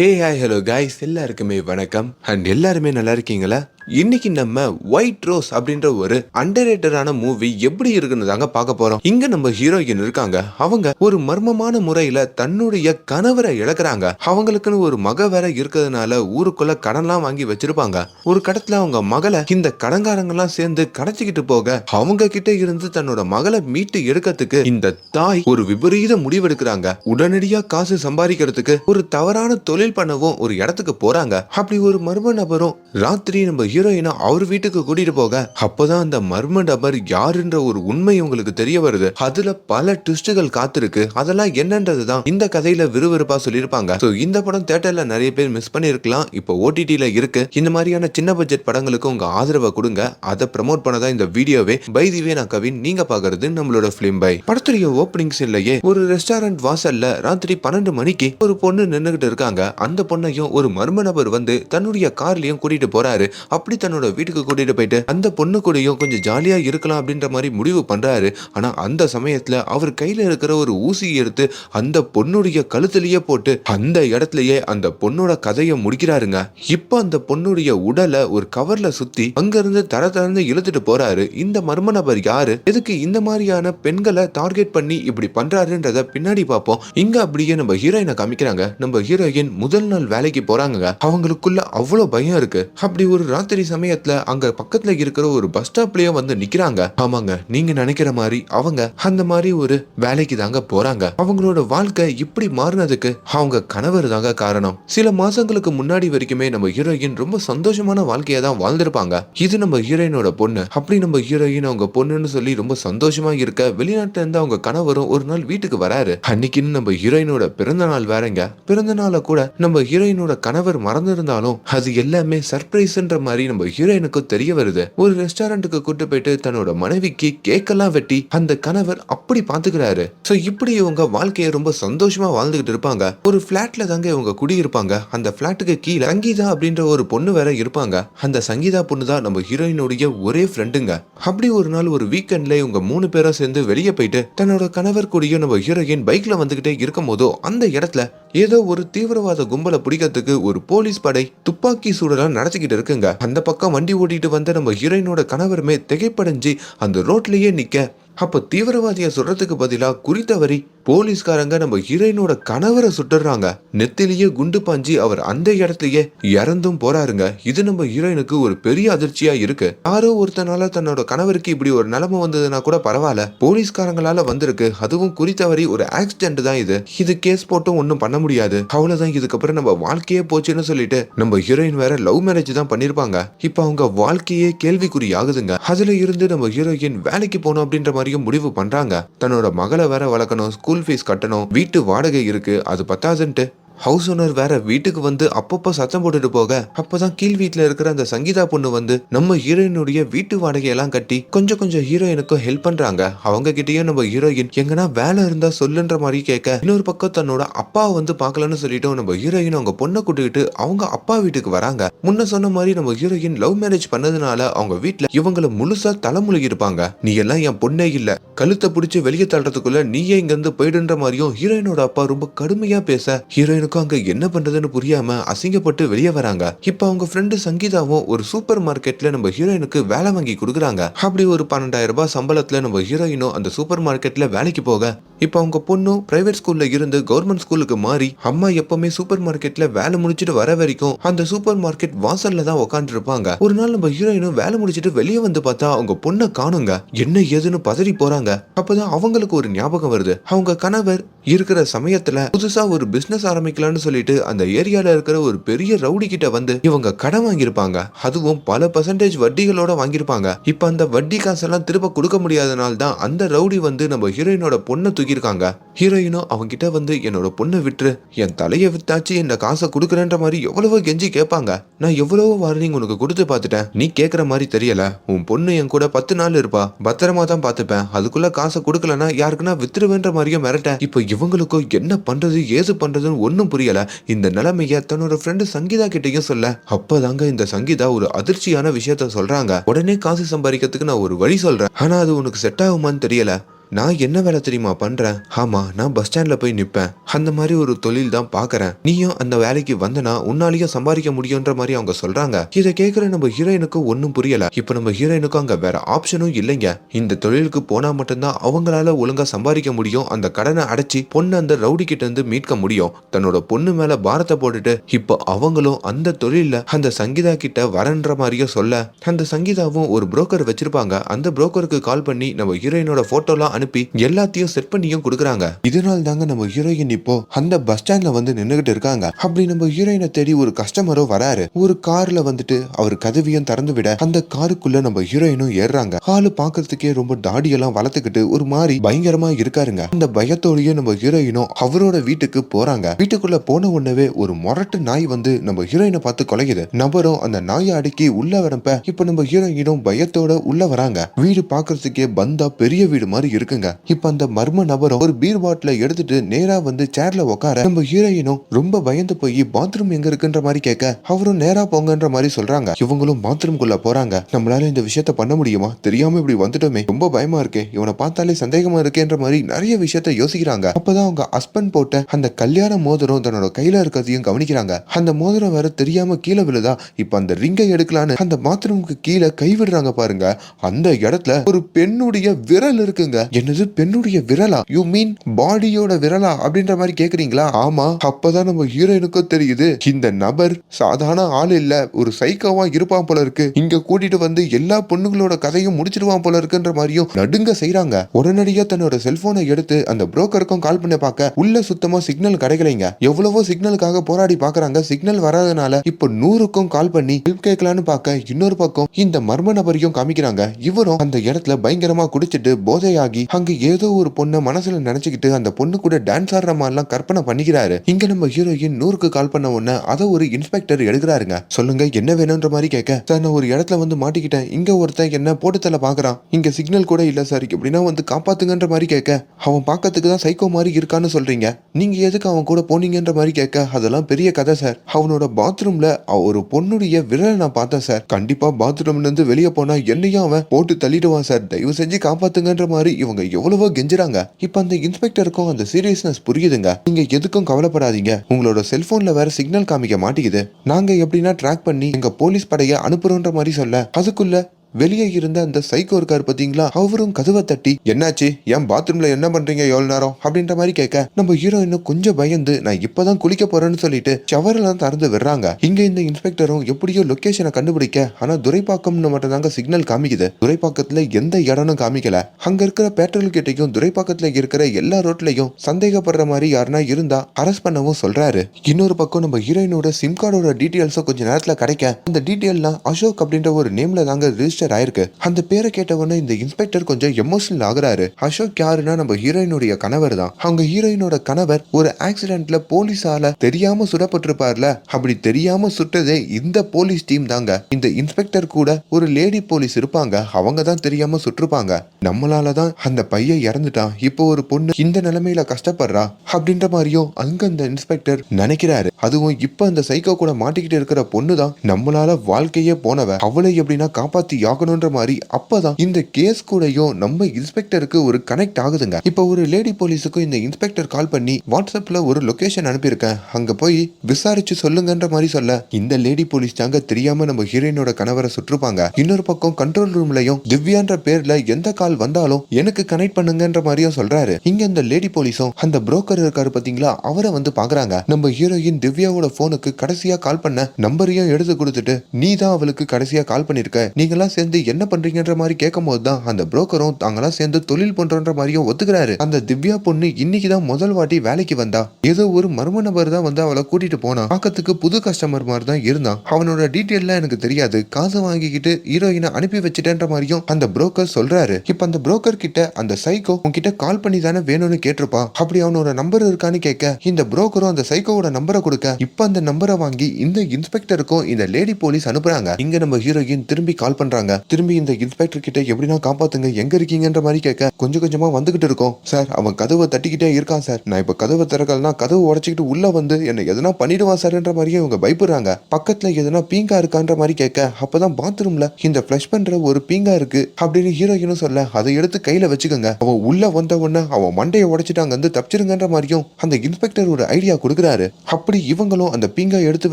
ஏ hi hello guys எல்லாருக்குமே வணக்கம். And எல்லாருமே நல்லா இருக்கீங்களா? இன்னைக்கு நம்ம ஒயிட் ரோஸ் அப்படின்ற ஒரு அண்டரேட்டரான மூவி எப்படி இருக்குன்னு தாங்க பார்க்க போறோம். இங்க நம்ம ஹீரோயின் இருக்காங்க. அவங்க ஒரு மர்மமான முறையில தன்னுடைய கணவரை இழக்கிறாங்க. அவங்களுக்குன்னு ஒரு மக வேற இருக்கிறதுனால ஊருக்குள்ள கடன்லாம் வாங்கி வச்சிருப்பாங்க. ஒரு கடத்துல அவங்க மகளை இந்த கடங்காரங்கெல்லாம் சேர்ந்து கடத்திக்கிட்டு போக அவங்க கிட்ட இருந்து தன்னோட மகளை மீட்டு எடுக்கிறதுக்கு இந்த தாய் ஒரு விபரீத முடிவெடுக்கிறாங்க. உடனடியா காசு சம்பாதிக்கிறதுக்கு ஒரு தவறான தொழில் பண்ணவும் ஒரு இடத்துக்கு போறாங்க. அப்படி ஒரு மர்ம நபரும் ராத்திரி நம்ம ஹீரோயினை அவர் வீட்டுக்கு கூட்டிட்டு போக அப்போதான் அந்த மர்ம நபர் யாருன்ற ஒரு உண்மை உங்களுக்கு தெரிய வருது. அதுல பல ட்விஸ்டுகள் காத்திருக்கு. அதெல்லாம் என்னன்றதுதான் இந்த கதையில விறுவிறுப்பா சொல்லியிருப்பாங்க. ஸோ இந்த படம் தேட்டர்ல நிறைய பேர் மிஸ் பண்ணியிருக்கலாம். இப்போ ஓடிடியில இருக்கு. இந்த மாதிரியான சின்ன பட்ஜெட் படங்களுக்கு உங்க ஆதரவை கொடுங்க. அதை ப்ரமோட் பண்ணதான் இந்த வீடியோவே. பை திவே நான் கவின். நீங்க பாக்குறது நம்மளோட பிலிம் பை. படத்துடைய ஓப்பனிங் இல்லையே ஒரு ரெஸ்டாரண்ட் வாசல்ல ராத்திரி பன்னெண்டு மணிக்கு ஒரு பொண்ணு நின்றுகிட்டு இருக்காங்க. அந்த பொண்ணையும் ஒரு மர்ம நபர் வந்து தன்னுடைய கார்லயும் கூட்டிட்டு போறாரு. அப்படி தன்னோட வீட்டுக்கு கூட்டிட்டு போயிட்டு அந்த பொண்ணு கூடயும் கொஞ்சம் ஜாலியா இருக்கலாம் அப்படின்ற மாதிரி முடிவு பண்றாரு. ஆனா அந்த சமயத்துல அவர் கையில இருக்கிற ஒரு ஊசி எடுத்து அந்த பொண்ணுடைய கழுத்துலயே போட்டு அந்த இடத்துலயே அந்த பொண்ணோட கதையை முடிக்கிறாருங்க. இப்போ அந்த பொண்ணுடைய உடலை ஒரு கவர்ல சுத்தி அங்கிருந்து தர தரந்து இழுத்துட்டு போறாரு. இந்த மர்ம நபர் யாரு? எதுக்கு இந்த மாதிரியான பெண்களை டார்கெட் பண்ணி இப்படி பண்றாருன்றத பின்னாடி பார்ப்போம். இங்க அப்படியே நம்ம ஹீரோயினை காமிக்கிறாங்க. நம்ம ஹீரோயின் முதல் நாள் வேலைக்கு போறாங்க அவங்களுக்குள்ள அவ்வளவு பயம் இருக்கு. அப்படி ஒரு ராத்திரி சமயத்துல அங்க பக்கத்துல இருக்கிற ஒரு பஸ் ஸ்டாப்லயே வந்து நிக்கிறாங்க. ஆமாங்க நீங்க நினைக்கிற மாதிரி அவங்க அந்த மாதிரி ஒரு வேலைக்கு தாங்க போறாங்க. அவங்களோட வாழ்க்கை இப்படி மாறினதுக்கு அவங்க கணவர் தாங்க காரணம். சில மாசங்களுக்கு முன்னாடி வரைக்குமே நம்ம ஹீரோயின் ரொம்ப சந்தோஷமான வாழ்க்கையை தான் வாழ்ந்திருப்பாங்க. இது நம்ம ஹீரோயினோட பொண்ணு. அப்படி நம்ம ஹீரோயின் அவங்க பொண்ணுன்னு சொல்லி ரொம்ப சந்தோஷமா இருக்க வெளிநாட்டுல இருந்து அவங்க கணவரும் ஒரு நாள் வீட்டுக்கு வராரு. அன்னைக்குன்னு நம்ம ஹீரோயினோட பிறந்த நாள் வேறங்க. பிறந்த நாளை கூட நம்ம ஹீரோயினோட கணவர் மறந்திருந்தாலும் அது எல்லாமே சர்ப்ரைஸ்ன்ற மாதிரி நம்ம ஹீரோயினுக்கும் தெரிய வருது. ஒரு ரெஸ்டாரண்ட்டுக்கு கூட்டு போயிட்டு தன்னோட மனைவிக்கு கேக்கெல்லாம் வெட்டி அந்த கணவர் அப்படி பாத்துக்கிறாரு. சோ இப்படி இவங்க வாழ்க்கையை ரொம்ப சந்தோஷமா வாழ்ந்துகிட்டு இருப்பாங்க. ஒரு பிளாட்ல தாங்க இவங்க குடியிருப்பாங்க. அந்த பிளாட்டுக்கு கீழே சங்கீதா அப்படின்ற ஒரு பொண்ணு வேற இருப்பாங்க. அந்த சங்கீதா பொண்ணு தான் நம்ம ஹீரோயினுடைய ஒரே ஃப்ரெண்டுங்க அப்படி ஒரு நாள் ஒரு வீக்கெண்ட்ல இவங்க மூணு பேரும் சேர்ந்து வெளியே போயிட்டு தன்னோட கணவர் கூடயும் நம்ம ஹீரோயின் பைக்ல வந்துகிட்டே இருக்கும் போதோ அந்த இடத்துல ஏதோ ஒரு தீவிரவாத கும்பலை பிடிக்கிறதுக்கு ஒரு போலீஸ் படை துப்பாக்கி சூடலாம் நடத்திக்கிட்டு இருக்குங்க. அந்த பக்கம் வண்டி ஓட்டிட்டு வந்த நம்ம ஹீரோயினோட கணவருமே திகைப்படைஞ்சு அந்த ரோட்லயே நிக்க. அப்ப தீவிரவாதியை சுடுறதுக்கு பதிலாக குறித்தவரி போலீஸ்காரங்க நம்ம ஹீரோயினோட கணவரை சுட்டுறாங்க. நெத்திலேயே குண்டு பாஞ்சி அவர் அந்த இடத்துலயே இறந்தும் போறாருங்க. இது நம்ம ஹீரோயினுக்கு ஒரு பெரிய அதிர்ச்சியா இருக்கு. யாரோ ஒருத்தனால தன்னோட கணவருக்கு இப்படி ஒரு நிலைமை வந்ததுன்னா கூட பரவாயில்ல. போலீஸ்காரங்களால வந்திருக்கு. அதுவும் குறித்தவரி ஒரு ஆக்சிடென்ட் தான் இது. இது கேஸ் போட்டும் ஒன்றும் பண்ண முடியாது. அவ்வளவுதான். இதுக்கப்புறம் நம்ம வாழ்க்கையே போச்சுன்னு சொல்லிட்டு நம்ம ஹீரோயின் வேற லவ் மேரேஜ் தான் பண்ணிருப்பாங்க. இப்போ அவங்க வாழ்க்கையே கேள்விக்குறி ஆகுதுங்க. அதுல இருந்து நம்ம ஹீரோயின் வேலைக்கு போகணும் அப்படின்ற மாதிரியும் முடிவு பண்றாங்க. தன்னோட மகளை வேற வளர்க்கணும் ஸ்கூல் ஃபீஸ் கட்டணும் வீட்டு வாடகை இருக்கு அது பத்தாதுன்ட்டு. ஹவுஸ் ஓனர் வேற வீட்டுக்கு வந்து அப்பப்போ சத்தம் போட்டுட்டு போக. அப்பதான் கீழ் வீட்டுல இருக்கிற அந்த சங்கீதா பொண்ணு வந்து நம்ம ஹீரோயினுடைய வீட்டு வாடகையெல்லாம் கட்டி கொஞ்சம் கொஞ்சம் ஹீரோயினுக்கும் ஹெல்ப் பண்றாங்க. அவங்க கிட்டயும் நம்ம ஹீரோயின் எங்கன்னா வேலை இருந்தா சொல்லுன்ற மாதிரி கேட்க இன்னொரு பக்கம் தன்னோட அப்பாவை வந்து பாக்கலன்னு சொல்லிட்டு நம்ம ஹீரோயின் அவங்க பொண்ணை கூட்டிக்கிட்டு அவங்க அப்பா வீட்டுக்கு வராங்க. முன்ன சொன்ன மாதிரி நம்ம ஹீரோயின் லவ் மேரேஜ் பண்ணதுனால அவங்க வீட்டுல இவங்களை முழுசா தலைமுழுகி இருப்பாங்க நீ எல்லாம் என் பொண்ணே இல்ல. கழுத்தை பிடிச்சி வெளியே தள்ளுறதுக்குள்ள நீயே இங்க இருந்து போயிடுன்ற மாதிரியும் ஹீரோயினோட அப்பா ரொம்ப கடுமையா பேச. ஹீரோயினுக்கும் அங்க என்ன பண்றதுன்னு புரியாம அசிங்கப்பட்டு வெளியே வராங்க. இப்ப அவங்க ஃப்ரெண்டு சங்கீதாவும் ஒரு சூப்பர் மார்க்கெட்ல நம்ம ஹீரோயினுக்கு வேலை வாங்கி கொடுக்குறாங்க. அப்படி ஒரு பன்னெண்டாயிரம் ரூபாய் சம்பளத்துல நம்ம ஹீரோயினும் அந்த சூப்பர் மார்க்கெட்ல வேலைக்கு போக இப்ப அவங்க பொண்ணும் பிரைவேட் ஸ்கூல்ல இருந்து கவர்மெண்ட் ஸ்கூலுக்கு மாறி அம்மா எப்பவுமே சூப்பர் மார்க்கெட்ல வேலை முடிச்சிட்டு வர வரைக்கும் அந்த சூப்பர் மார்க்கெட் வாசல்ல தான் உட்காந்து இருப்பாங்க ஒரு நாள் நம்ம ஹீரோயினும் வேலை முடிச்சிட்டு வெளியே வந்து பார்த்தா அவங்க பொண்ணை காணுங்க. என்ன ஏதுன்னு பதறி போறாங்க. அப்பதான் அவங்களுக்கு ஒரு ஞாபகம் வருது. அவங்க கணவர் இருக்கிற சமயத்துல புதுசா ஒரு பிசினஸ் ஆரம்பிக்கலாம்னு சொல்லிட்டு அந்த ஏரியால இருக்கிற ஒரு பெரிய ரவுடி கிட்ட வந்து இவங்க கடன் வாங்கியிருப்பாங்க. அதுவும் பல பர்சன்டேஜ் வட்டிகளோட வாங்கியிருப்பாங்க. இப்ப அந்த வட்டி காசெல்லாம் திரும்ப கொடுக்க முடியாதனால தான் அந்த ரவுடி வந்து நம்ம ஹீரோயினோட பொண்ணை தூக்கியிருக்காங்க. ஹீரோயினும் அவங்க கிட்ட வந்து என்னோட பொண்ணை விட்டுரு. என் தலையை வித்தாச்சு இந்த காசை கொடுக்குறேன்ற மாதிரி எவ்வளவோ கெஞ்சி கேட்பாங்க. நான் எவ்வளவோ வார்னிங் உனக்கு கொடுத்து பார்த்துட்டேன். நீ கேட்குற மாதிரி தெரியல. உன் பொண்ணு என் கூட பத்து நாள் இருப்பா. பத்திரமா தான் பார்த்துப்பேன். அதுக்குள்ள காசை கொடுக்கலன்னா யாருக்குன்னா வித்துருவேன்ற மாதிரியும் மிரட்ட இப்போ இவங்களுக்கும் என்ன பண்றது ஏது பண்றதுன்னு ஒன்றும் புரியல. இந்த நிலைமைய தன்னோட ஃப்ரெண்டு சங்கீதா கிட்டேயும் சொல்ல. அப்பதாங்க இந்த சங்கீதா ஒரு அதிர்ச்சியான விஷயத்த சொல்றாங்க. உடனே காசு சம்பாதிக்கிறதுக்கு நான் ஒரு வழி சொல்றேன். ஆனா அது உனக்கு செட் ஆகுமான்னு தெரியல. நான் என்ன வேலை தெரியுமா பண்றேன்? ஆமா நான் பஸ் ஸ்டாண்ட்ல போய் நிப்பேன். அந்த மாதிரி ஒரு தொழில் தான் பாக்குறேன் நீயும் அந்த வேலைக்கு வந்தனா உன்னாலேயும் சம்பாதிக்க முடியும்ன்ற மாதிரி அவங்க சொல்றாங்க. இதை கேட்கிற நம்ம ஹீரோயினுக்கு ஒன்றும் புரியல. இப்போ நம்ம ஹீரோயினுக்கும் அங்க வேற ஆப்ஷனும் இல்லைங்க. இந்த தொழிலுக்கு போனா மட்டும்தான் அவங்களால ஒழுங்கா சம்பாதிக்க முடியும். அந்த கடனை அடைச்சி பொண்ணு அந்த ரவுடி கிட்ட இருந்து மீட்க முடியும். தன்னோட பொண்ணு மேல பாரத்தை போட்டுட்டு இப்போ அவங்களும் அந்த தொழில அந்த சங்கீதா கிட்ட வரன்ற மாதிரியும் சொல்ல அந்த சங்கீதாவும் ஒரு புரோக்கர் வச்சிருப்பாங்க. அந்த புரோக்கருக்கு கால் பண்ணி நம்ம ஹீரோயினோட போட்டோலாம் அனுப்பி எல்லாத்தையும் செட் பண்ணியும் கொடுக்குறாங்க. இதனால தாங்க நம்ம ஹீரோயின் இப்போ அந்த பஸ் ஸ்டாண்ட்ல வந்து நின்னுகிட்டு இருக்காங்க. அப்படி நம்ம ஹீரோயினை தேடி ஒரு கஸ்டமரோ வராரு. ஒரு கார்ல வந்துட்டு அவர் கதவியும் திறந்து விட அந்த காருக்குள்ள நம்ம ஹீரோயினும் ஏறுறாங்க. ஆளு பாக்குறதுக்கே ரொம்ப தாடியெல்லாம் வளர்த்துக்கிட்டு ஒரு மாதிரி பயங்கரமா இருக்காருங்க. அந்த பயத்தோடயே நம்ம ஹீரோயினும் அவரோட வீட்டுக்கு போறாங்க. வீட்டுக்குள்ள போன உடனே ஒரு மொரட்டு நாய் வந்து நம்ம ஹீரோயினை பார்த்து கொலையுது. நபரும் அந்த நாயை அடக்கி உள்ள வரப்ப இப்ப நம்ம ஹீரோயினும் பயத்தோட உள்ள வராங்க. வீடு பாக்குறதுக்கே பந்தா பெரிய வீடு மாதிரி இருக்கு. இருக்குங்க இப்ப அந்த மர்ம நபரும் ஒரு பீர் பாட்டில எடுத்துட்டு நேரா வந்து சேர்ல உட்கார நம்ம ஹீரோயினும் ரொம்ப பயந்து போய் பாத்ரூம் எங்க இருக்குன்ற மாதிரி கேட்க அவரும் நேரா போங்கன்ற மாதிரி சொல்றாங்க. இவங்களும் பாத்ரூம்குள்ள போறாங்க. நம்மளால இந்த விஷயத்த பண்ண முடியுமா? தெரியாம இப்படி வந்துட்டோமே. ரொம்ப பயமா இருக்கே. இவனை பார்த்தாலே சந்தேகமா இருக்கேன்ற மாதிரி நிறைய விஷயத்த யோசிக்கிறாங்க. அப்பதான் அவங்க ஹஸ்பண்ட் போட்ட அந்த கல்யாண மோதிரம் தன்னோட கையில இருக்கிறதையும் கவனிக்கிறாங்க. அந்த மோதிரம் வேற தெரியாம கீழே விழுதா இப்ப அந்த ரிங்கை எடுக்கலான்னு அந்த பாத்ரூமுக்கு கீழே கை விடுறாங்க பாருங்க. அந்த இடத்துல ஒரு பெண்ணுடைய விரல் இருக்குங்க. என்னது பெண்ணுடைய விரலா? யூ மீன் பாடியோட விரலா? அப்படின்ற மாதிரி கேக்குறீங்களா? ஆமா அப்பதான் நம்ம ஹீரோயினுக்கும் தெரியுது. இந்த நபர் சாதாரண ஆள் இல்ல ஒரு சைக்கோவா இருப்பான் போல இருக்கு. இங்க கூட்டிட்டு வந்து எல்லா பொண்ணுங்களோட கதையும் முடிச்சிடுவான் போல இருக்குன்ற மாதிரியும் நடுங்க செய்யறாங்க உடனடியா தன்னோட செல்போனை எடுத்து அந்த புரோக்கருக்கும் கால் பண்ணி பார்க்க உள்ள சுத்தமா சிக்னல் கிடைக்கலைங்க. எவ்வளவோ சிக்னலுக்காக போராடி பாக்குறாங்க சிக்னல் வராதனால இப்ப நூறுக்கும் கால் பண்ணி ஹெல்ப் கேட்கலான்னு பார்க்க இன்னொரு பக்கம் இந்த மர்ம நபரையும் காமிக்கிறாங்க. இவரும் அந்த இடத்துல பயங்கரமா குடிச்சிட்டு போதையாகி அங்க ஏதோ ஒரு பொண்ணை மனசுல நினைச்சுக்கிட்டு அந்த பொண்ணு கூட டான்ஸ் ஆடுற மாதிரிலாம் கற்பனை பண்ணிக்கிறாரு. இங்க நம்ம ஹீரோயின் நூறுக்கு கால் பண்ண உடனே அதை ஒரு இன்ஸ்பெக்டர் எடுக்கிறாருங்க. சொல்லுங்க என்ன வேணும்ன்ற மாதிரி கேட்க சார் நான் ஒரு இடத்துல வந்து மாட்டிக்கிட்டேன். இங்க ஒருத்தன் என்ன போட்டு தள்ள பாக்குறான். இங்க சிக்னல் கூட இல்ல சார் எப்படின்னா வந்து காப்பாத்துங்கன்ற மாதிரி கேட்க அவன் பார்க்கறதுக்கு தான் சைக்கோ மாதிரி இருக்கான்னு சொல்றீங்க. நீங்க எதுக்கு அவன் கூட போனீங்கன்ற மாதிரி கேட்க அதெல்லாம் பெரிய கதை சார் அவனோட பாத்ரூம்ல ஒரு பொண்ணுடைய விரலை நான் பார்த்தேன் சார் கண்டிப்பா பாத்ரூம்ல இருந்து வெளியே போனா என்னையும் அவன் போட்டு தள்ளிடுவான் சார் தயவு செஞ்சு காப்பாத்துங்கன்ற மாதிரி இவங்க எவ்வளவோ கெஞ்சுறாங்க. இப்ப அந்த இன்ஸ்பெக்டருக்கும் அந்த சீரியஸ்னஸ் புரியுதுங்க. நீங்க எதுக்கும் கவலைப்படாதீங்க. உங்களோட செல்போன்ல வேற சிக்னல் காமிக்க மாட்டேங்குது. நாங்க எப்படின்னா ட்ராக் பண்ணி எங்க போலீஸ் படைய அனுப்புறோன்ற மாதிரி சொல்ல அதுக்குள்ள வெளியே இருந்த அந்த சைக்கோ இருக்காரு பாத்தீங்களா அவரும் கதவை தட்டி என்னாச்சு? என் பாத்ரூம்ல என்ன பண்றீங்க எவ்வளவு நேரம்? அப்படின்ற மாதிரி கேட்க நம்ம ஹீரோயினும் கொஞ்சம் பயந்து நான் இப்பதான் குளிக்க போறேன்னு சொல்லிட்டு ஷவர்லாம் திறந்து விடுறாங்க. இங்க இந்த இன்ஸ்பெக்டரும் எப்படியோ லொகேஷனை கண்டுபிடிக்க ஆனா துரைப்பாக்கம்னு மட்டும் தாங்க சிக்னல் காமிக்குது. துரைப்பாக்கத்துல எந்த இடமும் காமிக்கல. அங்க இருக்கிற பெட்ரோல் கிட்டையும் துரைப்பாக்கத்துல இருக்கிற எல்லா ரோட்லயும் சந்தேகப்படுற மாதிரி யாருன்னா இருந்தா அரெஸ்ட் பண்ணவும் சொல்றாரு. இன்னொரு பக்கம் நம்ம ஹீரோயினோட சிம் கார்டோட டீட்டெயில்ஸும் கொஞ்ச நேரத்துல கிடைக்க அந்த டீட்டெயில்லாம் அசோக் அப்படின்ற ஒரு நேம்ல தாங்க ரிஜிஸ்டர் ஆயிருக்கு. அந்த பேரை கேட்ட உடனே இந்த இன்ஸ்பெக்டர் கொஞ்சம் எமோஷனல் ஆகுறாரு. அசோக் யாருன்னா நம்ம ஹீரோயினுடைய கணவர் தான். அவங்க ஹீரோயினோட கணவர் ஒரு ஆக்சிடென்ட்ல போலீஸால தெரியாம சுடப்பட்டிருப்பார்ல. அப்படி தெரியாம சுட்டதே இந்த போலீஸ் டீம் தாங்க. இந்த இன்ஸ்பெக்டர் கூட ஒரு லேடி போலீஸ் இருப்பாங்க. அவங்க தான் தெரியாம சுட்டிருப்பாங்க. நம்மளால தான் அந்த பையன் இறந்துட்டான். இப்போ ஒரு பொண்ணு இந்த நிலைமையில கஷ்டப்படுறா அப்படின்ற மாதிரியும் அங்க அந்த இன்ஸ்பெக்டர் நினைக்கிறாரு. அதுவும் இப்ப அந்த சைக்கோ கூட மாட்டிக்கிட்டு இருக்கிற பொண்ணு தான் நம்மளால வாழ்க்கையே போனவ. அவளை எப்படின்னா காப்பாத்தி ஆகணுன்ற மாதிரி அப்பதான் இந்த கேஸ் கூடயும் நம்ம இன்ஸ்பெக்டருக்கு ஒரு கனெக்ட் ஆகுதுங்க. இப்ப ஒரு லேடி போலீஸுக்கும் இந்த இன்ஸ்பெக்டர் கால் பண்ணி வாட்ஸ்அப்ல ஒரு லொகேஷன் அனுப்பியிருக்கேன். அங்க போய் விசாரிச்சு சொல்லுங்கன்ற மாதிரி சொல்ல இந்த லேடி போலீஸ் தாங்க தெரியாம நம்ம ஹீரோயினோட கணவரை சுற்றுப்பாங்க. இன்னொரு பக்கம் கண்ட்ரோல் ரூம்லயும் திவ்யான்ற பேர்ல எந்த கால் வந்தாலும் எனக்கு கனெக்ட் பண்ணுங்கன்ற மாதிரியும் சொல்றாரு. இங்க இந்த லேடி போலீஸும் அந்த புரோக்கர் இருக்காரு பாத்தீங்களா அவரை வந்து பாக்குறாங்க. நம்ம ஹீரோயின் திவ்யாவோட போனுக்கு கடைசியா கால் பண்ண நம்பரையும் எடுத்து கொடுத்துட்டு நீ தான் அவளுக்கு கடைசியா கால் பண்ணிருக்க. நீங்களாம் சேர்ந்து என்ன பண்றீங்கன்ற மாதிரி கேட்கும் போது தான் அந்த புரோக்கரும் தாங்கெல்லாம் சேர்ந்து தொழில் பண்றோன்ற மாதிரியும் ஒத்துக்கிறாரு. அந்த திவ்யா பொண்ணு இன்னைக்கு தான் முதல் வாட்டி வேலைக்கு வந்தா. ஏதோ ஒரு மர்ம நபர் தான் வந்து அவளை கூட்டிட்டு போனா. பாக்கத்துக்கு புது கஸ்டமர் மாதிரி தான் இருந்தான் அவனோட டீட்டெயில்லாம் எனக்கு தெரியாது. காசு வாங்கிக்கிட்டு ஹீரோயினை அனுப்பி வச்சுட்டேன்ற மாதிரியும் அந்த புரோக்கர் சொல்றாரு. இப்ப அந்த புரோக்கர் கிட்ட அந்த சைக்கோ உன்கிட்ட கால் பண்ணி தானே வேணும்னு கேட்டிருப்பான் அப்படி அவனோட நம்பர் இருக்கான்னு கேட்க இந்த புரோக்கரும் அந்த சைக்கோவோட நம்பரை கொடுக்க இப்ப அந்த நம்பரை வாங்கி இந்த இன்ஸ்பெக்டருக்கும் இந்த லேடி போலீஸ் அனுப்புறாங்க. இங்க நம்ம ஹீரோயின் திரும்பி கால் பண்றாங்க. சொல்றாங்க திரும்பி இந்த இன்ஸ்பெக்டர் கிட்ட எப்படின்னா காப்பாத்துங்க எங்க இருக்கீங்கன்ற மாதிரி கேட்க கொஞ்சம் கொஞ்சமா வந்துகிட்டு இருக்கோம். சார் அவன் கதவை தட்டிக்கிட்டே இருக்கான் சார். நான் இப்ப கதவை திறக்கலனா கதவு உடைச்சிக்கிட்டு உள்ள வந்து என்ன எதனா பண்ணிடுவான் சார்ன்ற மாதிரியே இவங்க பயப்படுறாங்க. பக்கத்துல எதனா பீங்கா இருக்கான்ற மாதிரி கேட்க அப்பதான் பாத்ரூம்ல இந்த ஃபிளஷ் பண்ற ஒரு பீங்கா இருக்கு அப்படின்னு ஹீரோயினும் சொல்ல அதை எடுத்து கையில வச்சுக்கோங்க. அவன் உள்ள வந்த உடனே அவன் மண்டையை உடைச்சிட்டு அங்க வந்து தப்பிச்சிருங்கன்ற மாதிரியும் அந்த இன்ஸ்பெக்டர் ஒரு ஐடியா கொடுக்குறாரு. அப்படி இவங்களும் அந்த பீங்கா எடுத்து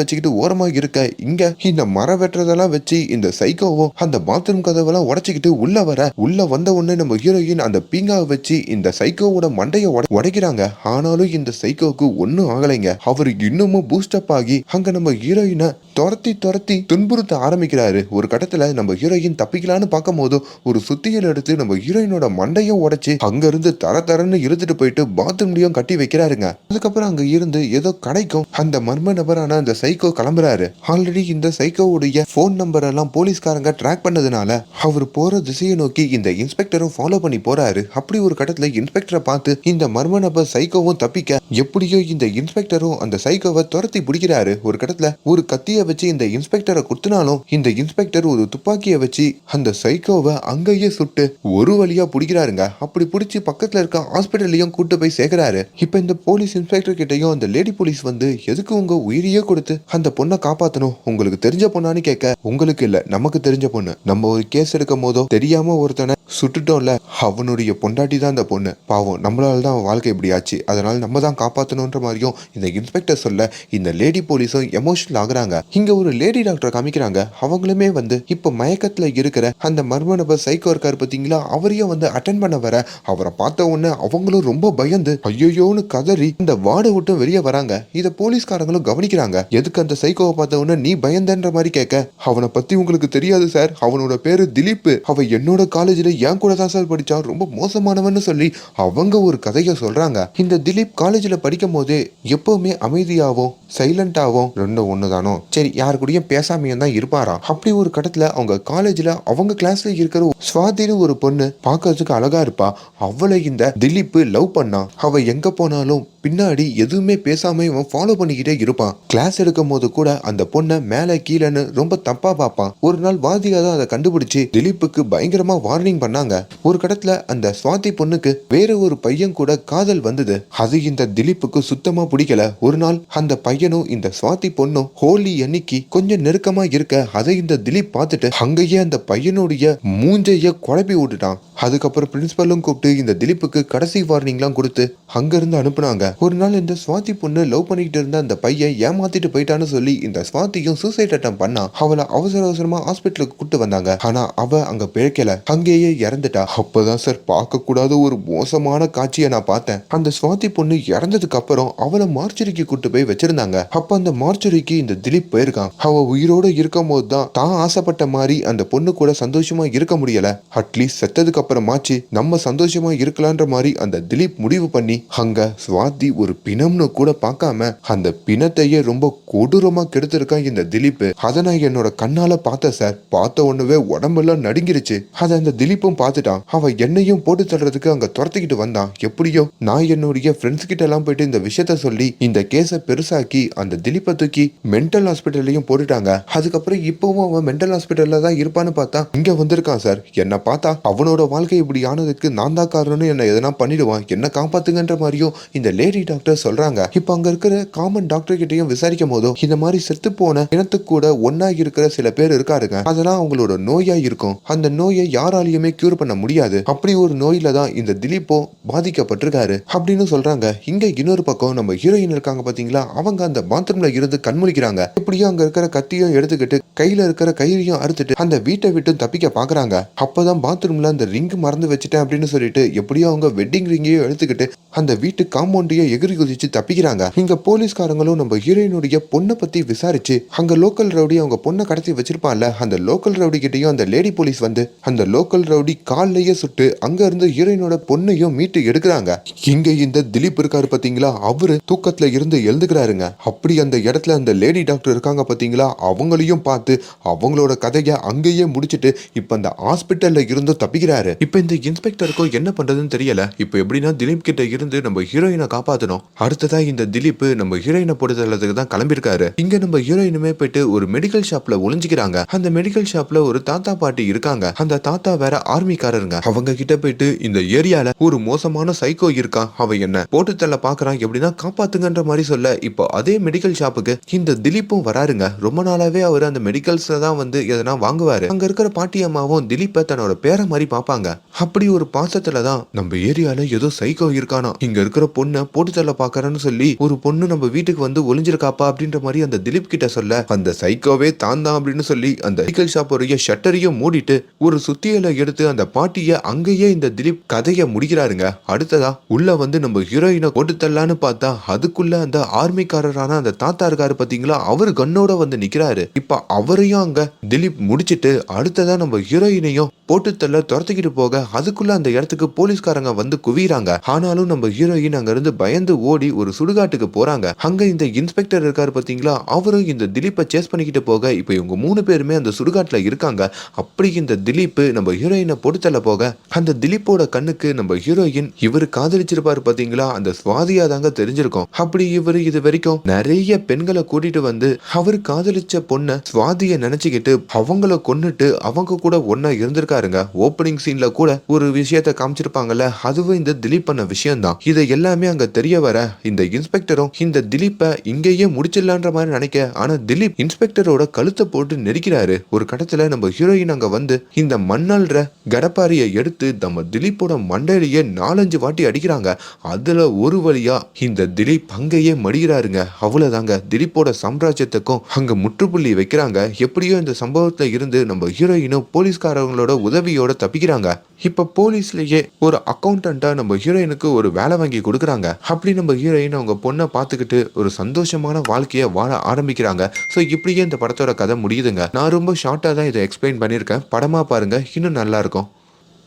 வச்சுக்கிட்டு ஓரமா இருக்க இங்க இந்த மரம் வெட்டுறதெல்லாம் வச்சு இந்த சைக்கோவும் அந்த பாத்ரூம் கதவெல்லாம் உடைச்சிக்கிட்டு உள்ள வர உள்ள வந்த உடனே நம்ம ஹீரோயின் அந்த பீங்காவை வச்சு இந்த சைக்கோவோட மண்டைய உடைக்கிறாங்க. ஆனாலும் இந்த சைக்கோவுக்கு ஒன்னும் ஆகலைங்க. அவர் இன்னமும் பூஸ்ட் அப் ஆகி அங்க நம்ம ஹீரோயினை துரத்தி துரத்தி துன்புறுத்த ஆரம்பிக்கிறாரு. ஒரு கட்டத்துல நம்ம ஹீரோயின் தப்பிக்கலான்னு பார்க்கும் போது ஒரு சுத்தியல் எடுத்து நம்ம ஹீரோயினோட மண்டையும் உடைச்சு அங்க இருந்து தர தரன்னு இழுத்துட்டு போயிட்டு பாத்ரூம்லயும் கட்டி வைக்கிறாருங்க. அதுக்கப்புறம் அங்க இருந்து ஏதோ கடைக்கும் அந்த மர்ம நபரான அந்த சைக்கோ கிளம்புறாரு. ஆல்ரெடி இந்த சைக்கோவுடைய ஃபோன் நம்பர் எல்லாம் போலீஸ்காரங்க ட்ராக் பண்ணதுனால அவர் போற திசையை நோக்கி இந்த இன்ஸ்பெக்டரும் ஃபாலோ பண்ணி போறாரு. அப்படி ஒரு கட்டத்துல இன்ஸ்பெக்டரை பார்த்து இந்த மர்ம நபர் சைக்கோவும் தப்பிக்க எப்படியோ இந்த இன்ஸ்பெக்டரும் அந்த சைக்கோவை துரத்தி பிடிக்கிறாரு. ஒரு கட்டத்துல ஒரு கத்திய வச்சு இந்த இன்ஸ்பெக்டரை குத்துனாலும் இந்த இன்ஸ்பெக்டர் ஒரு துப்பாக்கியை வச்சு அந்த சைக்கோவை அங்கேயே சுட்டு ஒரு வழியா பிடிக்கிறாருங்க. அப்படி பிடிச்சி பக்கத்துல இருக்க ஹாஸ்பிட்டல்லையும் கூட்டு போய் சேர்க்கிறாரு. இப்ப இந்த போலீஸ் இன்ஸ்பெக்டர் கிட்டயும் அந்த லேடி போலீஸ் வந்து எதுக்கு உங்க உயிரியே கொடுத்து அந்த பொண்ணை காப்பாத்தணும்? உங்களுக்கு தெரிஞ்ச பொண்ணான்னு கேட்க உங்களுக்கு இல்ல நமக்கு தெரிஞ்ச பொண்ணு. நம்ம ஒரு கேஸ் எடுக்கும் போதோ தெரியாம ஒருத்தனை சுட்டுட்டோம்ல அவனுடைய பொண்டாட்டி தான் அந்த பொண்ணு. பாவம் நம்மளால தான் அவன் வாழ்க்கை இப்படி ஆச்சு. அதனால நம்ம தான் காப்பாற்றணுன்ற மாதிரியும் இந்த இன்ஸ்பெக்டர் சொல்ல இந்த லேடி போலீஸும் எமோஷனல் ஆகுறாங்க. இங்க ஒரு லேடி டாக்டர் காமிக்கிறாங்க. அவங்களுமே வந்து இப்போ மயக்கத்துல இருக்கிற அந்த மர்ம நபர் சைக்கோ இருக்காரு பார்த்தீங்களா? அவரையும் வந்து அட்டன் பண்ண வர அவரை பார்த்த உடனே அவங்களும் ரொம்ப பயந்து ஐயோயோன்னு கதறி இந்த வார்டை விட்டு வெளியே வராங்க. இதை போலீஸ்காரங்களும் கவனிக்கிறாங்க. எதுக்கு அந்த சைக்கோவை பார்த்த உடனே நீ பயந்தன்ற மாதிரி கேட்க அவனை பத்தி உங்களுக்கு தெரியாது சார். அவனோட பேரு திலீப். அவன் என்னோட காலேஜ்ல என் கூட தான் சார் படிச்சான் ரொம்ப மோசமானவன்னு சொல்லி அவங்க ஒரு கதையை சொல்றாங்க. இந்த திலீப் காலேஜ்ல படிக்கும் போதே எப்பவுமே அமைதியாவும் சைலண்டாவும் ரெண்டும் ஒண்ணுதானோ? சரி யாரு கூடயும் பேசாமையும் தான் இருப்பாராம் அப்படி ஒரு கட்டத்துல அவங்க காலேஜ்ல அவங்க கிளாஸ்ல இருக்கிற சுவாதின்னு ஒரு பொண்ணு பார்க்கறதுக்கு அழகா இருப்பா. அவளை இந்த திலீப் லவ் பண்ணா. அவ எங்க போனாலும் பின்னாடி எதுவுமே பேசாம இவன் ஃபாலோ பண்ணிக்கிட்டே இருப்பான். கிளாஸ் எடுக்கும் போது கூட அந்த பொண்ணை மேல கீழேன்னு ரொம்ப தப்பா பார்ப்பான். ஒரு நாள் வாதிகா தான் அதை கண்டுபிடிச்சு திலீப்புக்கு பயங்கரமா வார்னிங் பண்ணாங்க. ஒரு கடத்துல அந்த சுவாதி பொண்ணுக்கு வேற ஒரு பையன் கூட காதல் வந்தது. அது இந்த திலீப்புக்கு சுத்தமா பிடிக்கல. ஒரு நாள் அந்த பையனும் இந்த சுவாதி பொண்ணும் ஹோலி அன்னைக்கு கொஞ்சம் நெருக்கமா இருக்க அதை இந்த திலீப் பார்த்துட்டு அங்கேயே அந்த பையனுடைய மூஞ்சைய குழப்பி விட்டுட்டான். அதுக்கப்புறம் பிரின்சிபலும் கூப்பிட்டு இந்த திலீப்புக்கு கடைசி வார்னிங்லாம் கொடுத்து அங்கிருந்து அனுப்புனாங்க. ஒரு நாள் இந்த சுவாதி பொண்ணு லவ் பண்ணிக்கிட்டு இருந்த அந்த பையன் ஏமாத்திட்டு போயிட்டான்னு சொல்லி இந்த சுவாதியும் சூசைட் அட்டம் பண்ணா அவளை அவசர அவசரமா ஹாஸ்பிட்டலுக்கு கூட்டு வந்தாங்க. ஆனா அவ அங்க பிழைக்கல. அங்கேயே இறந்துட்டா. அப்பதான் சார் பார்க்க கூடாத ஒரு மோசமான காட்சியை நான் பார்த்தேன். அந்த சுவாதி பொண்ணு இறந்ததுக்கு அப்புறம் அவளை மார்ச்சரிக்கு கூட்டு போய் வச்சிருந்தாங்க. அப்ப அந்த மார்ச்சரிக்கு இந்த திலீப் போயிருக்கான். அவ உயிரோட இருக்கும் போது தான் தான் ஆசைப்பட்ட மாதிரி அந்த பொண்ணு கூட சந்தோஷமா இருக்க முடியல. அட்லீஸ்ட் செத்ததுக்கு அப்புறமாச்சு நம்ம சந்தோஷமா இருக்கலான்ற மாதிரி அந்த திலீப் முடிவு பண்ணி அங்க சுவாதி ஒரு பிணம்னு கூட பார்க்காம அந்த பிணத்தையே ரொம்ப கொடூரமா கெடுத்திருக்கான் இந்த திலீப் அதை நான் என்னோட கண்ணால பார்த்தேன் சார் பார்த்த உடனே உடம்பெல்லாம் நடுங்கிருச்சு. அதை அந்த திலீப்பும் பார்த்துட்டான். அவன் என்னையும் போட்டு தள்ளுறதுக்கு அங்க துரத்திக்கிட்டு வந்தான். எப்படியோ நான் என்னுடைய ஃப்ரெண்ட்ஸ் கிட்ட எல்லாம் போயிட்டு இந்த விஷயத்த சொல்லி இந்த கேஸை பெருசாக்கி அந்த திலீப்பை தூக்கி மென்டல் ஹாஸ்பிட்டல்லையும் போட்டுட்டாங்க. அதுக்கப்புறம் இப்பவும் அவன் மென்டல் ஹாஸ்பிட்டல்ல தான் இருப்பான்னு பார்த்தா இங்க வந்திருக்கான் சார் என்ன பார்த்தா அவனோட வாழ்க்கை இப்படி ஆனதுக்கு நான் தான் காரணம்னு என்ன எதனா பண்ணிடுவான். என்ன காப்பாத்துங்கன்ற மாதிரியும் இந்த லேடி டாக்டர் சொல்றாங்க. இப்போ அங்க இருக்கிற காமன் டாக்டர் கிட்டயும் விசாரிக்கும் போதும் இந்த மாதிரி செத்து போன இனத்து கூட ஒன்னா இருக்கிற சில பேர் இருக்காருங்க. அதெல்லாம் அவங்களோட நோயா இருக்கும். அந்த நோயை யாராலையுமே கியூர் பண்ண முடியாது. அப்படி ஒரு நோயில தான் இந்த திலீப்போ பாதிக்கப்பட்டிருக்காரு. அப்படின்னு சொல்றாங்க. இங்க இன்னொரு பக்கம் நம்ம ஹீரோயின் இருக்காங்க பாத்தீங்களா? அவங்க அந்த பாத்ரூம்ல இருந்து கண்முழிக்கிறாங்க. எப்படியோ அங்க இருக்கிற கத்தியும் எடுத்துக்கிட்டு கையில இருக்கிற கயிறையும் அறுத்துட்டு அந்த வீட்டை விட்டு தப்பிக்க பாக்குறாங்க. அப்பதான் பாத்ரூம்ல அந்த ரிங் மறந்து வச்சுட்டேன் அப்படின்னு சொல்லிட்டு எப்படியோ அவங்க வெட்டிங் ரிங்கையும் எடுத்துக்கிட்டு அந்த வீட்டு காம்பவுண்டையே எகிரி குதிச்சு தப்பிக்கிறாங்க. இங்க போலீஸ்காரங்களும் நம்ம ஹீரோயினுடைய பொண்ணை பத்தி விசாரிச்சு அங்க லோக்கல் ரவுடி அவங்க பொண்ணை கடத்தி வச்சிருப்பான்ல அந்த லோக்கல் ரவுடி கிட்டயும் அந்த லேடி போலீஸ் வந்து அந்த லோக்கல் ரவுடி கால்லயே சுட்டு அங்க இருந்து ஹீரோயினோட பொண்ணையும் மீட்டு எடுக்கிறாங்க. இங்க இந்த திலீப் இருக்காரு பாத்தீங்களா? அவரு தூக்கத்துல இருந்து எழுந்துக்கிறாருங்க. அப்படி அந்த இடத்துல அந்த லேடி டாக்டர் இருக்காங்க பாத்தீங்களா? அவங்களையும் பார்த்து அவங்களோட கதைய அங்கேயே முடிச்சிட்டு இப்ப அந்த ஹாஸ்பிட்டல்ல இருந்து தப்பிக்கிறாரு. இப்ப இந்த இன்ஸ்பெக்டருக்கும் என்ன பண்றதுன்னு தெரியல. இப்ப எப்படின்னா திலீப் கிட்ட இருந்து நம்ம ஹீரோயினை காப்பாத்தணும். அடுத்ததா இந்த திலீப் நம்ம ஹீரோயினை போட்டு தள்ளதுக்கு தான் கிளம்பியிருக்காரு. இங்க நம்ம ஹீரோயினுமே போயிட்டு ஒரு மெடிக்கல் ஷாப்ல ஒளிஞ்சுக்கிறாங்க. அந்த மெடிக்கல் ஷாப்ல ஒரு தாத்தா பாட்டி இருக்காங்க. அந்த தாத்தா வேற ஆர்மிக்காரருங்க அவங்க கிட்ட போயிட்டு இந்த ஏரியால ஒரு மோசமான சைக்கோ இருக்கான் அவன் என்ன போட்டு தள்ள பாக்குறான் எப்படின்னா காப்பாத்துங்கன்ற மாதிரி சொல்ல இப்போ அதே மெடிக்கல் ஷாப்புக்கு இந்த திலீப்பும் வராருங்க. ரொம்ப நாளாவே அவர் அந்த மெடிக்கல்ஸ்ல தான் வந்து எதனா வாங்குவாரு. அங்க இருக்கிற பாட்டி அம்மாவும் திலீப்பை தன்னோட பேரை மாதிரி பார்ப்பாங்க. அப்படி ஒரு பாசத்துல தான் நம்ம ஏரியால ஏதோ சைக்கோ இருக்கானா? இங்க இருக்கிற பொண்ணை போட்டுத்தள்ள பாக்குறேன்னு சொல்லி ஒரு பொண்ணு நம்ம வீட்டுக்கு வந்து ஒளிஞ்சிருக்காப்பா அப்படின்ற மாதிரி அந்த திலீப் கிட்ட சொல்ல அந்த சைக்கோவே தான் தான் அப்படின்னு சொல்லி அந்த சைக்கிள் ஷாப்போடைய ஷட்டரையும் மூடிட்டு ஒரு சுத்தியலை எடுத்து அந்த பாட்டிய அங்கேயே இந்த திலீப் கதையை முடிக்கிறாருங்க. அடுத்ததா உள்ள வந்து நம்ம ஹீரோயினை போட்டு தள்ளலான்னு பார்த்தா அதுக்குள்ள அந்த ஆர்மிக்காரரான அந்த தாத்தா இருக்காரு பாத்தீங்களா? அவர் கண்ணோட வந்து நிக்கிறாரு. இப்ப அவரையும் அங்க திலீப் முடிச்சிட்டு அடுத்ததா நம்ம ஹீரோயினையும் போட்டு தள்ள துரத்திக்கிட்டு போக அதுக்குள்ள அந்த இடத்துக்கு போலீஸ்காரங்க வந்து குவிறாங்க ஆனாலும் நம்ம ஹீரோயின் அங்க இருந்து பயந்து ஓடி ஒரு சுடுகாட்டுக்கு போறாங்க. அங்க இந்த இன்ஸ்பெக்டர் இருக்காரு பாத்தீங்களா? அவரும் இந்த திலீப்பை சேஸ் பண்ணிக்கிட்டு போக இப்போ இவங்க மூணு பேருமே அந்த சுடுகாட்டுல இருக்காங்க. அப்படி இந்த திலீப் நம்ம ஹீரோயினை பொடுத்தல போக அந்த திலீப்போட கண்ணுக்கு நம்ம ஹீரோயின் இவர் காதலிச்சிருப்பாரு பாத்தீங்களா? அந்த சுவாதியா தாங்க தெரிஞ்சிருக்கும். அப்படி இவர் இது வரைக்கும் நிறைய பெண்களை கூட்டிட்டு வந்து அவர் காதலிச்ச பொண்ணை சுவாதிய நினைச்சுக்கிட்டு அவங்கள கொன்னுட்டு அவங்க கூட ஒன்னா இருந்திருக்காருங்க. ஓப்பனிங் சீன்ல கூட ஒரு விஷயத்த காமிச்சிருப்பாங்கல்ல? அதுவும் இந்த திலீப் பண்ண விஷயம்தான். இதை எல்லாமே அங்க தெரிய வர இந்த இன்ஸ்பெக்டரும் இந்த திலீப்பை இங்கேயே முடிச்சிடலான்ற மாதிரி நினைக்க ஆனா திலீப் இன்ஸ்பெக்டரோட கழுத்தை போட்டு நெரிக்கிறாரு. ஒரு கட்டத்துல நம்ம ஹீரோயின் அங்க வந்து இந்த மண்ணல்ற கடப்பாரியை எடுத்து நம்ம திலீப்போட மண்டையிலேயே நாலஞ்சு வாட்டி அடிக்கிறாங்க. அதுல ஒரு வழியா இந்த திலீப் அங்கேயே மடிகிறாருங்க. அவ்வளவுதாங்க. திலீப்போட சாம்ராஜ்யத்துக்கும் அங்க முற்றுப்புள்ளி வைக்கிறாங்க. எப்படியோ இந்த சம்பவத்துல இருந்து நம்ம ஹீரோயினும் போலீஸ்காரங்களோட உதவியோட தப்பிக்கிறாங்க. இப்ப போலீஸ்லயே ஒரு அக்கௌண்டண்டா நம்ம ஹீரோயினுக்கு ஒரு வேலை வாங்கி கொடுக்குறாங்க. அப்படி நம்ம ஹீரோயின் அவங்க பொண்ணை பார்த்துக்கிட்டு ஒரு சந்தோஷமான வாழ்க்கையை வாழ ஆரம்பிக்கிறாங்க. ஸோ இப்படியே இந்த படத்தோட கதை முடியுதுங்க. நான் ரொம்ப ஷார்ட்டாக தான் இதை எக்ஸ்பிளைன் பண்ணியிருக்கேன். படமாக பாருங்கள் இன்னும் நல்லாயிருக்கும்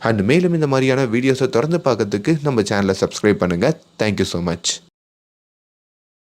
அண்ட் மேலும் இந்த மாதிரியான வீடியோஸை தொடர்ந்து பார்க்கறதுக்கு நம்ம சேனலை சப்ஸ்கிரைப் பண்ணுங்கள் தேங்க்யூ ஸோ மச்